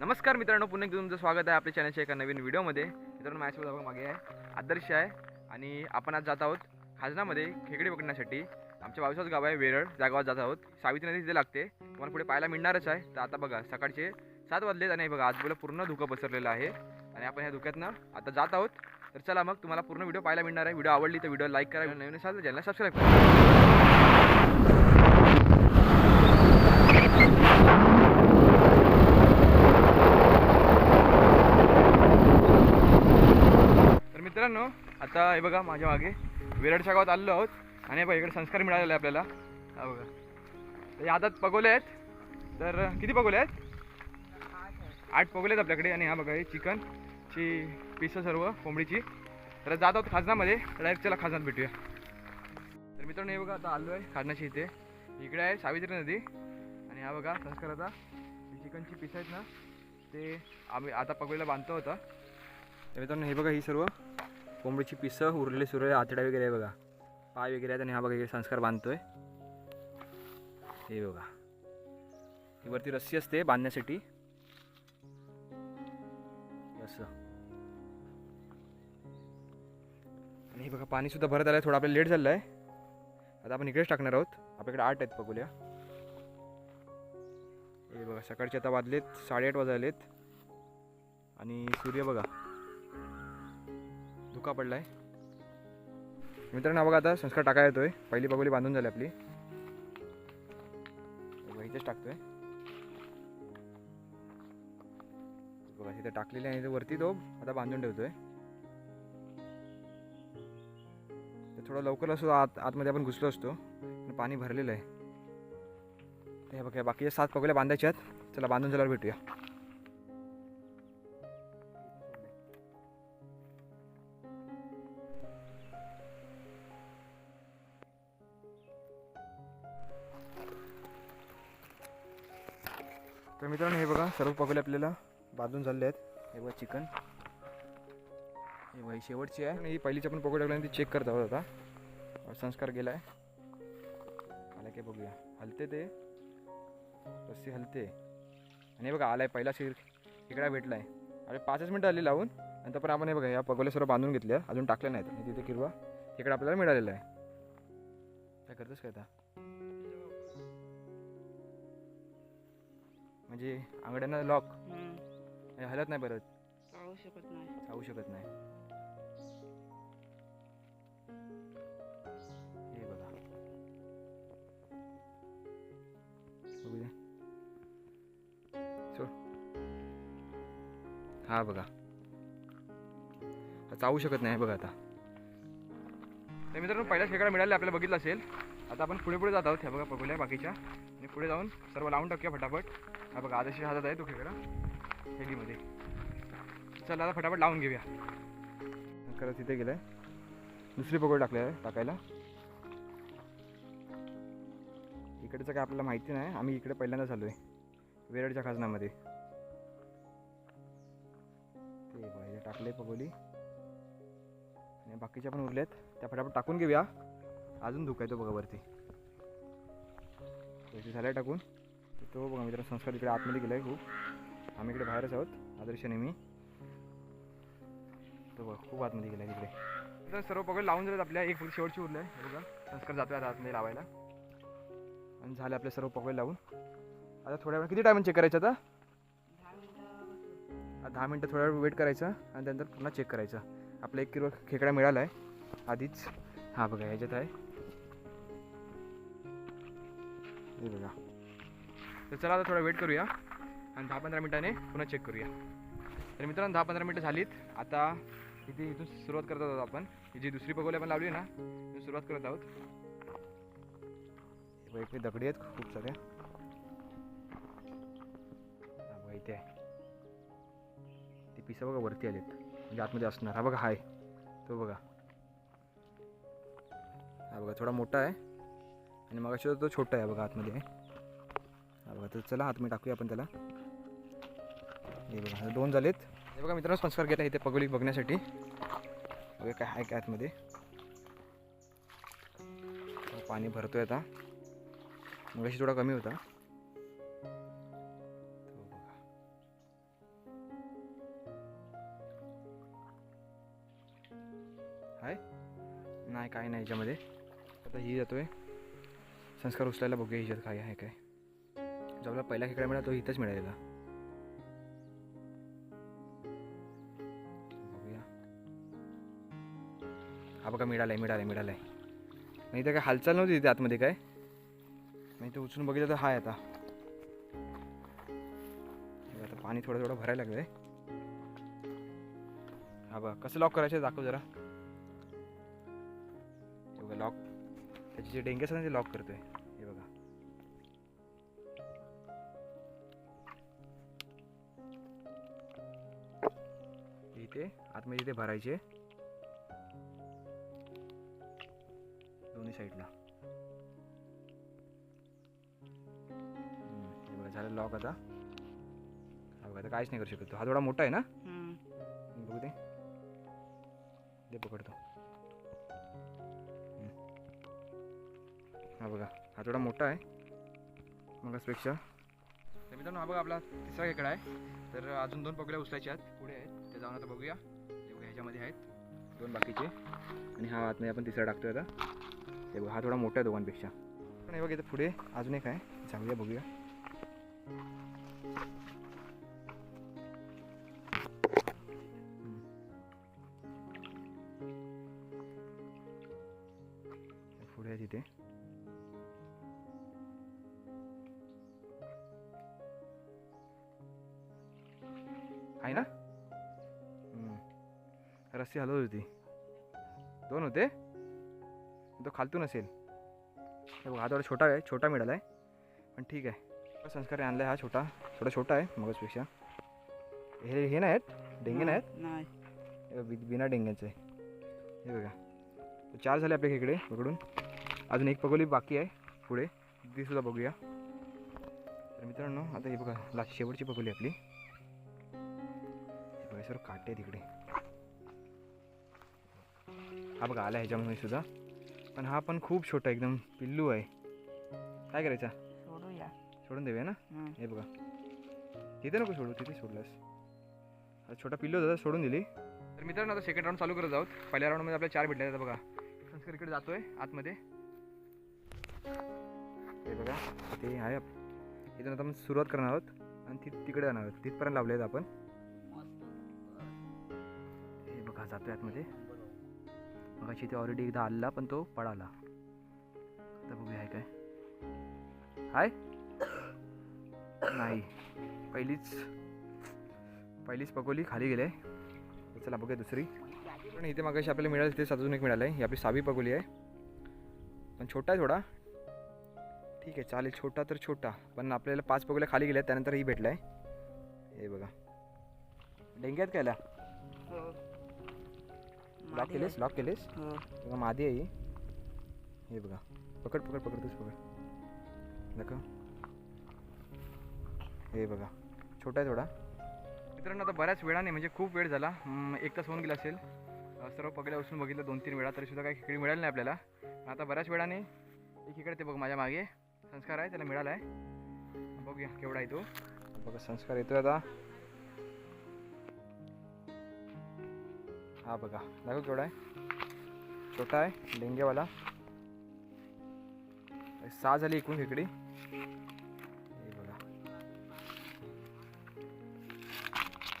नमस्कार मित्रांनो पुन्हा एकदा तुमचं स्वागत आहे आपल्या चॅनलच्या एका नवीन व्हिडिओमध्ये मित्रांनो माझ्यासोबत आपण मागे आहे आदर्श आहे आणि आपण आज जात आहोत खाजनामध्ये खेकडे पकडण्यासाठी. आमच्या बाजूचाच गाव आहे वेरळ त्या गावात जात आहोत. सावित्री नदी तिथे लागते तुम्हाला पुढे पाहायला मिळणारच आहे. तर आता बघा सकाळचे सात वाजलेत आणि बघा आज बोला पूर्ण धुकं पसरलेलं आहे. आणि आपण ह्या धुक्यातनं आता जात आहोत. तर चला मग तुम्हाला पूर्ण व्हिडिओ पाहायला मिळणार आहे. व्हिडिओ आवडली तर व्हिडिओ लाईक करा. नवीन असाल तर चॅनलला सबस्क्राईब करा तर मित्रांनो आता हे बघा माझ्या मागे विराडच्या गावात आलेलो आहोत. आणि बघा इकडे संस्कार मिळालेले आहे आपल्याला. हा बघा. तर या हातात पगोले आहेत. तर किती पगोले आहेत? आठ पगोले आहेत आपल्याकडे. आणि हा बघा हे चिकनची पिसं सर्व कोंबडीची. तर जात आहोत खाजनामध्ये. डायरेक्ट चला खाजनात भेटूया. तर मित्रांनो हे बघा आता आलो आहे खाजनाची इथे. इकडे आहे सावित्री नदी. आणि हा बघा संस्कार आता चिकनची पिसं आहेत ना ते आम्ही आता पगोलीला बांधतो होता तर मित्रांनो हे बघा ही सर्व कोंबडीची पिसं उरलेले सुरले आतड्या वगैरे आहे बघा. पाय वगैरे आहेत आणि हा बघा हे संस्कार बांधतोय. हे बघा. ही वरती रस्सी असते बांधण्यासाठी. असं. आणि हे बघा पाणी सुद्धा भरत आलं थोडं आपल्याला लेट झालं आहे आता आपण इकडेच टाकणार आहोत. आपल्याकडे आठ आहेत बघूया. हे बघा सकाळचे आता वाजलेत साडेआठ वाजलेत आणि सूर्य बघा. धुका पडलाय. मित्रांनो बघा आता संस्कार टाका येतोय. पहिली पगोली बांधून झाली आपली. हे इथेच टाकतोय. बघा तिथे टाकलेली आहे इथे वरती तो आता बांधून ठेवतोय. ते थोडं लवकर असतो आत आतमध्ये आपण घुसलो असतो. पाणी भरलेलं आहे. हे बघा बाकीच्या सात पगोल्या बांधायच्या आहेत. चला बांधून झाल्यावर भेटूया. तर मित्रांनो हे बघा सर्व पकडले आपल्याला बांधून झालेले आहेत. हे बघा चिकन हे बघा ही शेवटची आहे. आणि ही पहिलीची आपण पकड टाकल्याने ती चेक करत आहोत आता. संस्कार गेला आहे. आला काय बघूया. हलते ते. रस्सी हलते. आणि हे बघा आलाय पहिला शिर. इकडा भेटला आहे अरे पाचच मिनटं आली लावून. नंतर पण आपण हे बघा या पगोले सर्व बांधून घेतल्या. अजून टाकल्या नाहीत. आणि तिथे किरवा इकडे आपल्याला मिळालेला आहे. काय करतोस काय आता? म्हणजे आंगड्यांना लॉक हम्म. हलत नाही परत. चालू शकत नाही. जाऊ शकत नाही. हे बघा. बघू दे. सोड. हा बघा. हा चावू शकत नाही बघा आता. तर मित्रांनो पहिला खेकडा मिळाला आपल्याला बघितलं असेल. आता आपण पुढे पुढे जात आहोत. ह्या बघा बघूया बाकीच्या. आणि पुढे जाऊन सर्व लावून टाकूया फटाफट. हा बघा आदर्श हातात आहे तो खेकडा. हेलीमध्ये चला आता फटाफट लावून घेऊया. खरं तिथे गेलाय. दुसरी पकड टाकली आहे टाकायला. इकडचं काय आपल्याला माहिती नाही. आम्ही इकडे पहिल्यांदाच आलो आहे वेरडच्या खाजनामध्ये ते बघा टाकले पगोली. आणि बाकीच्या पण उरलेत त्या फटाफट टाकून घेऊया. अजून धुका येतो बघा वरती. वरती झालाय टाकून. तो बघा मित्र संस्कार इकडे आतमध्ये गेलाय खूप. आम्ही इकडे बाहेरच आहोत आदर्श नेहमी. तो बघा खूप आतमध्ये गेला तिकडे. तर सर्व पगड लावून झालेत आपल्या. एक फुल शेवटची उरलं आहे. बघा संस्कार जातोय आता आतमध्ये लावायला. आणि झाले आपले सर्व पगड लावून. आता थोड्या वेळ किती टायमिंग चेक करायचं आता? दहा मिनटं थोड्या वेळ वेट करायचं आणि त्यानंतर पुन्हा चेक करायचं. आपला एक किलो खेकडा मिळाला आहे आधीच. हा बघा ह्याच्यात आहे. हे बघा तर चला आता थोडा वेट करूया आणि दहा पंधरा मिनिटाने पुन्हा चेक करूया. तर मित्रांनो दहा पंधरा मिनटं झालीत. आता इथे इथून सुरुवात करत आहोत आपण. ही जी दुसरी पगोली आपण लावली ना इथून सुरुवात करत आहोत. इकडे दगडी आहेत खूप साऱ्या. बघा इथे आहे. ते पिसा बघा वरती आलेत. म्हणजे आतमध्ये असणार. हा बघा हाय. तो बघा. हा बघा थोडा मोठा आहे. आणि मग तो छोटा आहे बघा आतमध्ये बघा तर चला आतमध्ये टाकूया आपण त्याला. हे बघा दोन झालेत. हे बघा मित्रांनो संस्कार केला इथे पगोली बघण्यासाठी. बघा काय आहे काय आतमध्ये. पाणी भरतोय आता. मगाशी थोडा कमी होता. हाय? नाही काय नाही याच्यामध्ये. आता ही जातोय. संस्कार उचलायला बघूया हिच्यात काय आहे काय? जो आपला पहिला खेकडा मिळाला तो इथंच मिळालेला. बघूया. हा बघा मिळालाय मिळाला आहे नाही तर काय हालचाल नव्हती तिथे आतमध्ये काय? नाही तर उचलून बघितलं तर हाय आता. आता पाणी थोडं थोडं भरायला लागलंय. हा बघा कसं लॉक करायचं दाखव जरा. त्याचे जे डेंगे असतात ते लॉक करतोय. हे बघा. इथे आतमध्ये इथे भरायचे. दोन्ही साईडला हे बघा झालं लॉक आता. हा बघा आता काहीच नाही करू शकत तो. हा थोडा मोठा आहे ना. बघू दे. दे पकडतो. हा बघा हा थोडा मोठा आहे. मगासपेक्षा. तर मित्रांनो हा बघा आपला तिसरा खेकडा आहे. तर अजून दोन पगड्या उचलायच्या आहेत. पुढे आहेत. ते जाऊन आता बघूया. हे बघा ह्याच्यामध्ये आहेत. दोन बाकीचे. आणि हा आतमध्ये आपण तिसरा टाकतोय आता. हे बघा हा थोडा मोठा आहे दोघांपेक्षा. पण हे बघा इथं पुढे अजून एक आहे. जाऊया बघूया. पुढे आहे तिथे. आहे ना. रस्सी हलवत होती. दोन होते. तो खालतून असेल. हे बघा, हा थोडा छोटा आहे छोटा मिळाला आहे. पण ठीक आहे. संस्कार आणला आहे हा छोटा. थोडा छोटा आहे मगजपेक्षा. हे हे नाही आहेत डेंगे नाही आहेत बिना डेंग्याचं आहे. हे बघा. चार झाले आपल्या इकडे पकडून. अजून एक पगोली बाकी आहे पुढे. ती सुद्धा बघूया. तर मित्रांनो आता हे बघा लास्ट शेवटची पगोली आपली. सर्व काटे आहे तिकडे. हा बघा आला ह्याच्यामध्ये सुद्धा. पण हा पण खूप छोटा एकदम पिल्लू आहे. काय करायचा? सोडूया. सोडून देऊया ना. हे बघा. तिथे नको सोडू तिथे सोडलास. हा छोटा पिल्लू होता सोडून दिली. तर मित्रांनो आता सेकंड राऊंड चालू करत आहोत. पहिल्या राऊंडमध्ये आपल्या चार भेटले आता बघा. संस्कार इकडे जातोय आतमध्ये. हे बघा ते आहे. इथून आता आपण सुरुवात करणार आहोत. आणि ती तिकडे जाणार आहोत. तिथपर्यंत लावले आहेत आपण. जातो आतमध्ये. मग ते ऑलरेडी एकदा आला पण तो पळाला. आता बघूया आहे काय? हाय? नाही. पहिलीच पहिलीच पकोली खाली गेले चला बघूया दुसरी. पण इथे मागाशी आपल्याला मिळालं तेच अजून एक मिळालं आहे ही आपली सावी पकोली आहे. पण छोटा आहे थोडा. ठीक आहे चालेल. छोटा तर छोटा. पण आपल्याला पाच पकोल्या खाली गेल्या त्यानंतर ही भेटला आहे. हे बघा. डेंग्यात कायला हो. लॉक केलेस? लॉक केलेस. हो. बघा मादी आहे ही. बघा. पकड पकड पकड तूच पकड नका. हे बघा. छोटा आहे थोडा. मित्रांनो आता बऱ्याच वेळाने म्हणजे खूप वेळ झाला. एक तास होऊन गेला असेल. सर्व पगड्या उचलून बघितलं दोन तीन वेळा तरी सुद्धा काही खेकडी मिळाली नाही आपल्याला. आता बऱ्याच वेळाने एक इकडे ते बघ माझ्या मागे. संस्कार आहे त्याला मिळाला आहे बघूया केवढा आहे तो. बघा संस्कार येतोय आता. हा बघा. दाखव केवढा आहे. छोटा आहे डेंग्यावाला सहा झाली एकूण खेकडी हे बघा.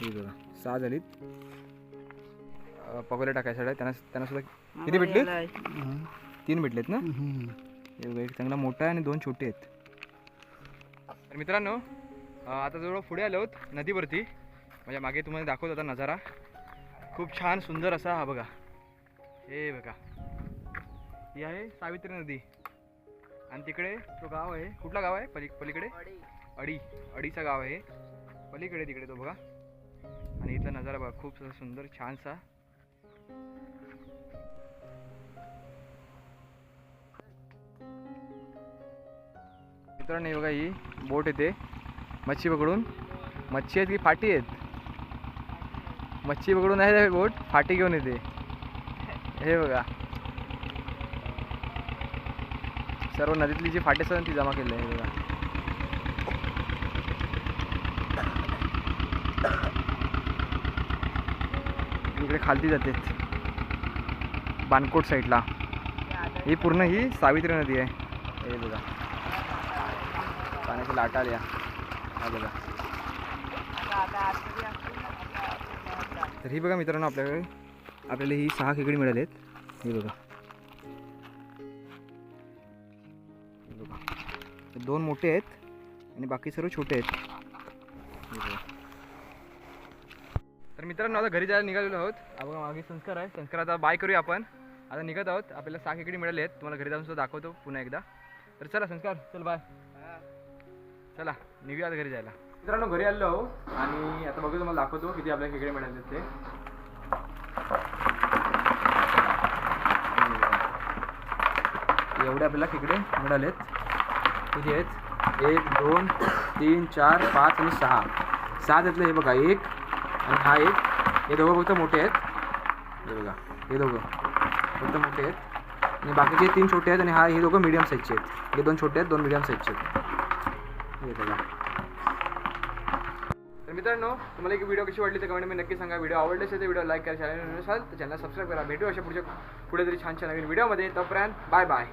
हे बघा सहा झालीत. अं, पकोल्या टाकायसाठी त्यांना त्यांना सुद्धा किती भेटले? तीन भेटलेत ना? हे बघा एक चांगला मोठा आहे आणि दोन छोटे आहेत. तर मित्रांनो आता जवळ पुढे आलो आहोत नदीवरती. माझ्या मागे तुम्हाला दाखवत होता नजारा. खूप छान सुंदर असा हा बघा. हे बघा. ही आहे सावित्री नदी. आणि तिकडे तो गाव आहे. कुठला गाव आहे? पली पलीकडे? अडी. अडीचा गाव आहे. पलीकडे तिकडे तो बघा. आणि इथला नजारा बघा खूप सुंदर छानसा. मित्रांनो बघा ही बोट येते. मच्छी पकडून. मच्छी आहेत की फाटी आहेत? मच्छी पकडून आहे बोट फाटी घेऊन येते. हे बघा. सर्व नदीतली जी फाटी असतात ती जमा केली आहे हे बघा. इकडे खालती जाते. बानकोट साईडला ही पूर्ण ही सावित्री नदी आहे. हे बघा. पाण्याच्या लाटा आल्या हा बघा. तर ही बघा मित्रांनो आपल्याकडे आपल्याला ही सहा खेकडी मिळाली आहेत ही बघा. बघा दोन मोठे आहेत आणि बाकी सर्व छोटे आहेत. तर मित्रांनो आता घरी जायला निघालेलो आहोत. बघा मागे संस्कार आहे. संस्कार आता बाय करूया आपण. आता निघत आहोत. आपल्याला सहा खेकडी मिळाले आहेत तुम्हाला घरी जाऊन सुद्धा दाखवतो पुन्हा एकदा. तर चला संस्कार चल बाय. चला निघूया घरी जायला. मित्रांनो घरी आलो आहो आणि आता बघू तुम्हाला दाखवतो किती आपल्या खेकडे मिळाले ते. एवढे आपल्याला खेकडे मिळालेत किती आहेत? एक दोन तीन चार पाच आणि सहा. सहा त्यातलं हे बघा एक आणि हा एक. हे दोघं फक्त मोठे आहेत. हे बघा हे दोघं फक्त मोठे आहेत. आणि बाकीचे तीन छोटे आहेत आणि हा हे दोघं मिडियम साईजचे आहेत. हे दोन छोटे आहेत दोन मिडियम साईजचे आहेत. हे बघा. मित्रांनो तुम्हाला एक व्हिडिओ कशी वाटली तर मी नक्की सांगा. व्हिडिओ आवडले असेल तर व्हिडिओ लाईक करा चॅनल असाल तर चॅनल सबस्क्राईब करा. भेटू अशा पुढच्या कुठेतरी छान छान नवीन व्हिडिओमध्ये तोपर्यंत बाय बाय